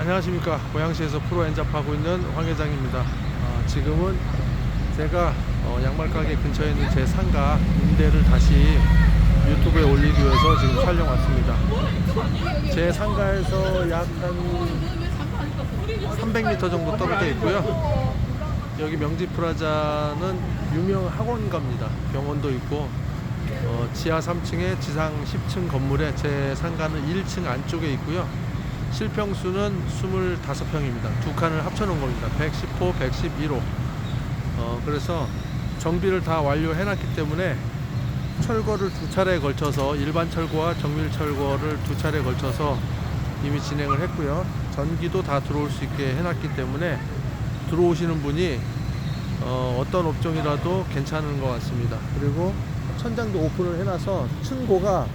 안녕하십니까. 고양시에서 프로 엔잡하고 있는 황 회장입니다. 아, 지금은 제가 어, 양말 가게 근처에 있는 제 상가 임대를 다시 유튜브에 올리기 위해서 지금 촬영 왔습니다. 제 상가에서 약 한 300m 정도 떨어져 있고요. 여기 명지 프라자는 유명 학원가입니다. 병원도 있고 어, 지하 3층에 지상 10층 건물에 제 상가는 1층 안쪽에 있고요 실평수는 25평입니다. 두 칸을 합쳐놓은 겁니다. 110호, 111호. 어, 그래서 정비를 다 완료해 놨기 때문에 철거를 두 차례에 걸쳐서 일반 철거와 정밀 철거를 두 차례에 걸쳐서 이미 진행을 했고요. 전기도 다 들어올 수 있게 해놨기 때문에 들어오시는 분이 어, 어떤 업종이라도 괜찮은 것 같습니다. 그리고 천장도 오픈을 해놔서 층고가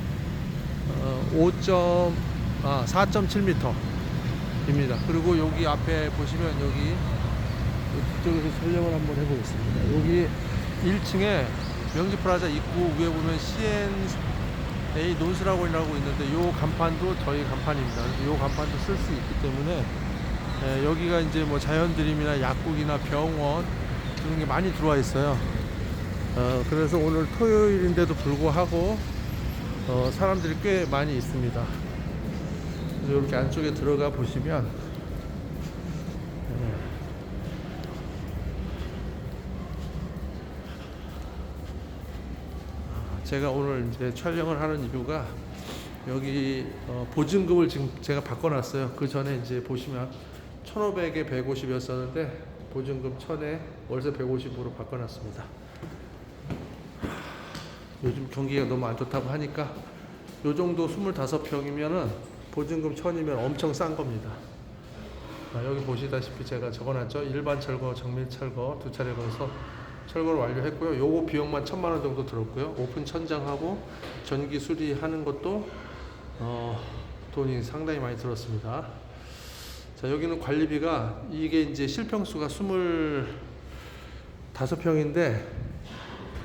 어, 5. 아, 4.7m입니다. 그리고 여기 앞에 보시면 여기 뒤쪽에서 설명을 한번 해보겠습니다. 여기 1층에 명지 프라자 입구 위에 보면 CNA 논스라고 이라고 있는데 요 간판도 저희 간판입니다. 요 간판도 쓸 수 있기 때문에 예, 여기가 이제 뭐 자연드림이나 약국이나 병원 그런 게 많이 들어와 있어요. 어, 그래서 오늘 토요일인데도 불구하고 어, 사람들이 꽤 많이 있습니다. 이렇게 안쪽에 들어가 보시면 네. 제가 오늘 이제 촬영을 하는 이유가 여기 어, 보증금을 지금 제가 바꿔놨어요. 그 전에 이제 보시면 1,500에 150이었었는데 보증금 1,000에 월세 150으로 바꿔놨습니다. 요즘 경기가 너무 안 좋다고 하니까 요 정도 25평이면은 보증금 1000이면 엄청 싼 겁니다. 아, 여기 보시다시피 제가 적어놨죠. 일반 철거, 정밀 철거 두 차례 걸어서 철거를 완료했고요. 요거 비용만 천만 원 정도 들었고요. 오픈 천장하고 전기 수리하는 것도 어, 돈이 상당히 많이 들었습니다. 자 여기는 관리비가 이게 이제 실평수가 25평인데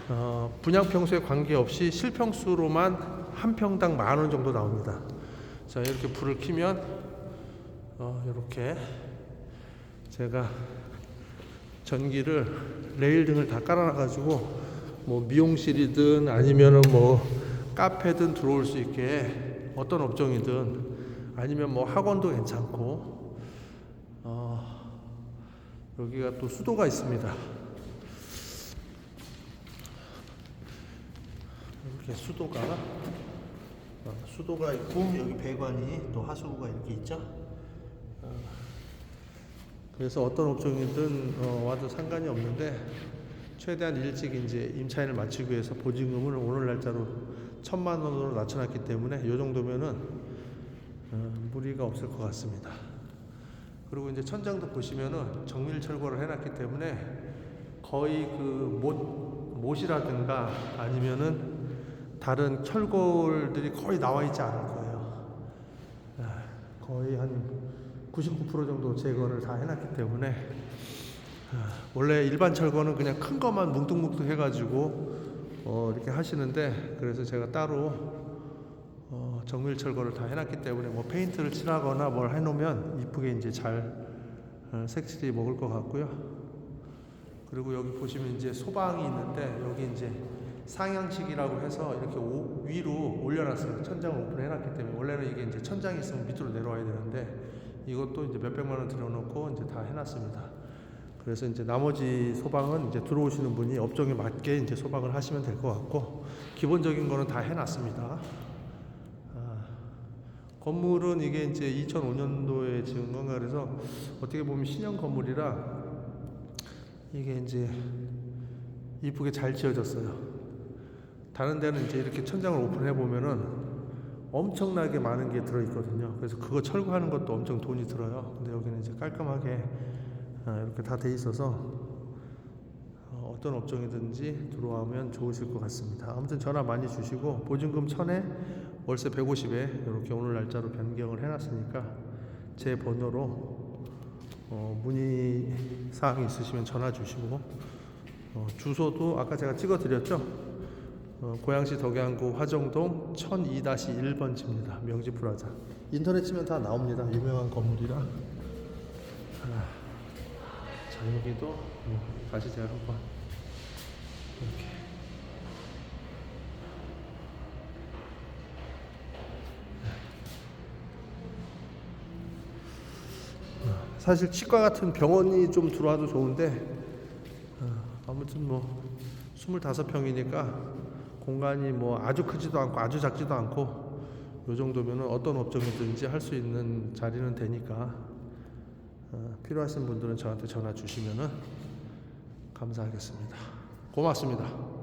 어, 분양 평수에 관계없이 실평수로만 한 평당 만 원 정도 나옵니다. 자 이렇게 불을 켜면 어, 이렇게 제가 전기를 레일 등을 다 깔아놔 가지고 뭐 미용실이든 아니면은 뭐 카페든 들어올 수 있게 어떤 업종이든 아니면 뭐 학원도 괜찮고 어, 여기가 또 수도가 있습니다. 이렇게 수도가 어, 수도가 있고 여기 배관이 또 하수구가 이렇게 있죠. 어, 그래서 어떤 업종이든 어, 와도 상관이 없는데 최대한 일찍 이제 임차인을 마치기 위해서 보증금을 오늘 날짜로 천만 원으로 낮춰놨기 때문에 이 정도면은 어, 무리가 없을 것 같습니다. 그리고 이제 천장도 보시면은 정밀 철거를 해놨기 때문에 거의 그 못, 못이라든가 아니면은 다른 철골들이 거의 나와 있지 않을 거예요. 아, 거의 한 99% 정도 제거를 다 해놨기 때문에 아, 원래 일반 철거는 그냥 큰 것만 뭉뚱뭉뚱 해가지고 어, 이렇게 하시는데 그래서 제가 따로 어, 정밀 철거를 다 해놨기 때문에 뭐 페인트를 칠하거나 뭘 해놓으면 이쁘게 이제 잘 어, 색칠이 먹을 것 같고요. 그리고 여기 보시면 이제 소방이 있는데 여기 이제 상향식이라고 해서 이렇게 오- 위로 올려놨습니다. 천장을 오픈해놨기 때문에 원래는 이게 이제 천장이 있으면 밑으로 내려와야 되는데 이것도 이제 몇백만 원 들여놓고 이제 다 해놨습니다. 그래서 이제 나머지 소방은 이제 들어오시는 분이 업종에 맞게 이제 소방을 하시면 될 것 같고 기본적인 거는 다 해놨습니다. 아, 건물은 이게 이제 2005년도에 지은 건가 그래서 어떻게 보면 신형 건물이라 이게 이제 이쁘게 잘 지어졌어요. 다른 데는 이제 이렇게 천장을 오픈해 보면은 엄청나게 많은 게 들어 있거든요. 그래서 그거 철거하는 것도 엄청 돈이 들어요. 근데 여기는 이제 깔끔하게 아, 이렇게 다 돼 있어서 어, 어떤 업종이든지 들어오면 좋으실 것 같습니다. 아무튼 전화 많이 주시고 보증금 1000에 월세 150에 이렇게 오늘 날짜로 변경을 해놨으니까 제 번호로 어, 문의 사항 있으시면 전화 주시고 어, 주소도 아까 제가 찍어 드렸죠. 어, 고양시 덕양구 화정동 1002-1번지입니다. 명지 프라자. 인터넷 치면 다 나옵니다. 유명한 건물이라. 아, 자 여기도 뭐 다시 제가 한번 이렇게 사실 치과 같은 병원이 좀 들어와도 좋은데 어, 아무튼 뭐 25평이니까 공간이 뭐 아주 크지도 않고 아주 작지도 않고 요 정도면은 어떤 업종이든지 할 수 있는 자리는 되니까 어, 필요하신 분들은 저한테 전화 주시면은 감사하겠습니다. 고맙습니다.